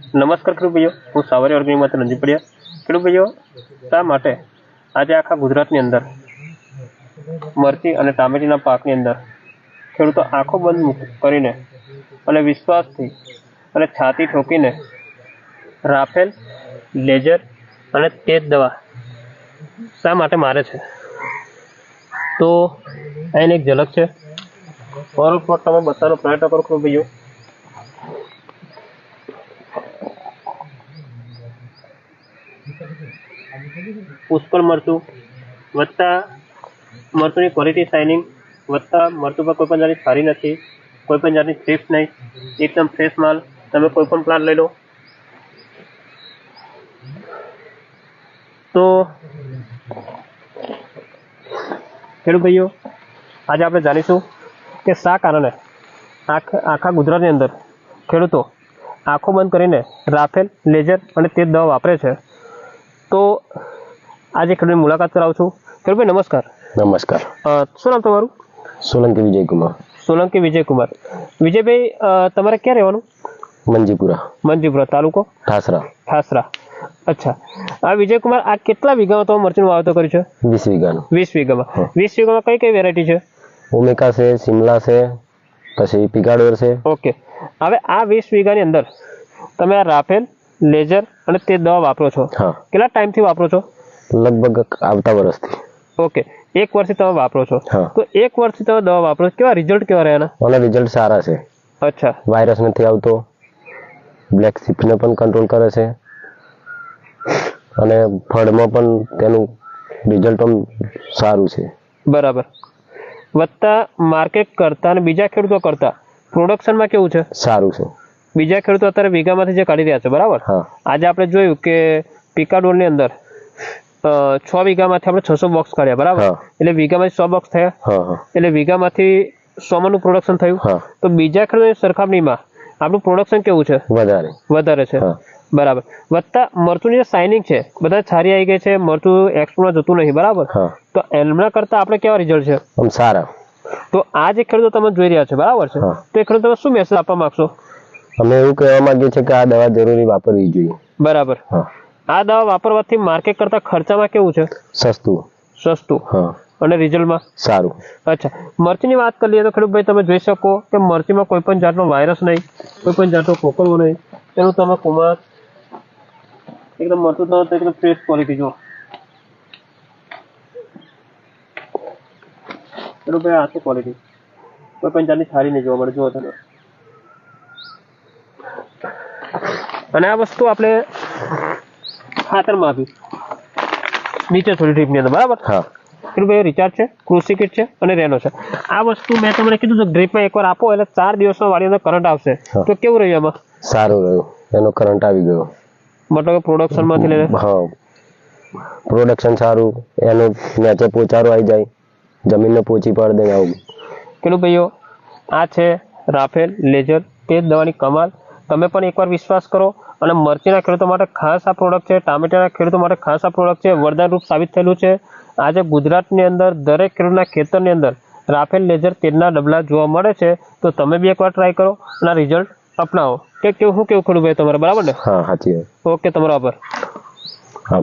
નમસ્કાર ખેડૂત હું સાવરી ઓર્ગેનિકમાંથી નજીક પડ્યા. ખેડૂત ભાઈઓ, શા માટે આજે આખા ગુજરાતની અંદર મરચી અને ટામેટીના પાકની અંદર ખેડૂતો આંખો બંધ કરીને અને વિશ્વાસથી અને છાતી ઠોકીને રાફેલ લેઝર અને તેજ દવા શા માટે મારે છે? તો એની એક ઝલક છે. સ્પોટ તમે બતાવવાનો પ્રયત્ન કરો ખેડૂત પુષ્કળ મરચું, વત્તા મરચુંની ક્વોલિટી શાઇનિંગ વત્તા મરચું પર કોઈ પણ જાતની સારી નથી, કોઈ પણ જાતની ચિપ્સ નહીં, એકદમ ફ્રેશ માલ. તમે કોઈ પણ પ્લાન્ટ લઈ લો. તો ખેડૂત ભાઈઓ, આજે આપણે જાણીશું કે શા કારણે આખ- આખા ગુજરાતની અંદર ખેડૂતો આંખો બંધ કરીને રાફેલ, લેઝર અને તે દવા વાપરે છે. તો આજે ખેડૂતની મુલાકાત કરાવું છું. ખેડૂતભાઈ નમસ્કાર. નમસ્કાર. શું નામ તમારું? સોલંકી વિજયકુમાર. સોલંકી વિજયકુમાર. વિજયભાઈ તમારે ક્યાં રહેવાનું? મંજીપુરા. મંજીપુરા તાલુકો? ઠાસરા. ઠાસરા. અચ્છા. આ વિજયકુમાર આ કેટલા વીઘામાં તમે મરચીનું વાવેતર કર્યું છે? વીસ વીઘાનું. વીસ વીઘામાં. વીસ વીઘામાં કઈ કઈ વેરાયટી છે? ઓમેકા છે સિમલા છે પછી પિગાડોર છે. ઓકે. હવે આ વીસ વીઘાની અંદર તમે આ રાફેલ લેઝર અને તે દવા વાપરો છો. કેટલા ટાઈમથી વાપરો છો? લગભગ આવતા વર્ષથી ઓકે. એક વર્ષથી તમે વાપરો છો. તો એક વર્ષથી તમે દવા વાપરો છો. કેવા રિઝલ્ટ કેવા રહ્યા મને રિઝલ્ટ સારા છે. અચ્છા. વાયરસ નથી આવતો. બ્લેક સિફને પણ કંટ્રોલ કરે છે. અને ફળમાં પણ તેનું રિઝલ્ટ પણ સારું છે. બરાબર. વત્તા માર્કેટ કરતા અને બીજા ખેડૂતો કરતા પ્રોડક્શનમાં કેવું છે? સારું છે. બીજા ખેડૂતો અત્યારે વીઘામાંથી જે કાઢી રહ્યા છે બરાબર? આજે આપણે જોયું કે પિકાડોલની અંદર છ વીઘામાંથી આપણે છસો બોક્સ કાઢ્યા બરાબર? એટલે વીઘામાંથી સો બોક્સ થયા. એટલે વીઘામાંથી સોમાનું પ્રોડક્શન થયું. તો બીજા ખેડૂતોની સરખામણીમાં આપણું પ્રોડક્શન કેવું છે? વધારે. વધારે છે. બરાબર. વત્તા મરચુંની જે સાઇનિંગ છે બધા છારી આવી ગઈ છે મરચું એક્સપોર્ટમાં જતું નહીં બરાબર? તો એમના કરતા આપણે કેવા રિઝલ્ટ છે? સારા. તો આ જે ખેડૂતો તમે જોઈ રહ્યા છો બરાબર છે? તો એ ખેડૂતો શું મેસેજ આપવા માંગશો? અમે એવું કહેવા માંગીએ છીએ કે આ દવા જરૂરી વાપરવી જોઈએ. બરાબર. હા. આ દવા વાપરવાથી માર્કેટ કરતા ખર્ચામાં કેવું છે? સસ્તું. સસ્તું. હા. અને રિઝલ્ટમાં? સારું. અચ્છા. મરચીની વાત કરી લઈએ તો ખેડૂતભાઈ તમે જોઈ શકો કે મરચીમાં કોઈ પણ જાતનો વાયરસ નહીં કોઈ પણ જાતનો કોકરવો નહીં. એનું તમે કુમાર એકદમ મરચું તો તો એકદમ ફ્રેશ ક્વોલિટી જુઓ ખેડૂતભાઈ આ છે ક્વોલિટી કોઈ પણ જાતની સારી નહીં જોવા મળે. જુઓ તમે. અને આ વસ્તુ આપણે ખાતરમાં આપી. નીચે થોડી ટ્રીપની અંદર બરાબર? હા. ભાઈ રિચાર્જ છે કૃષિ કિટ છે અને રેનો છે. આ વસ્તુ મેં તમને કીધું તો ડ્રીપમાં એકવાર આપો એટલે ચાર દિવસમાં વાડી અંદર કરંટ આવશે. તો કેવું રહ્યું એમાં સારું રહ્યું. એનો કરંટ આવી ગયો. મતલબ કે પ્રોડક્શનમાંથી લઈને? હા. પ્રોડક્શન સારું. એનું નીચે પોચારો આવી જાય. જમીનને પોચી પાડી દે આવું. પેલું ભાઈઓ આ છે રાફેલ લેઝર તે દવાની કમાલ. તમે પણ એકવાર વિશ્વાસ કરો અને મરચીના ખેડૂતો માટે ખાસ આ પ્રોડક્ટ છે ટામેટાના ખેડૂતો માટે ખાસ આ પ્રોડક્ટ છે વરદાન રૂપ સાબિત થયેલું છે. આજે ગુજરાતની અંદર દરેક ખેડૂતના ખેતરની અંદર રાફેલ લેઝર તેલના ડબલા જોવા મળે છે તો તમે બી એકવાર ટ્રાય કરો અને રિઝલ્ટ અપનાવો. કે કેવું શું કેવું ખેડૂત ભાઈ તમારે? બરાબર ને? હા સાચી ઓકે તમારો આભાર. હા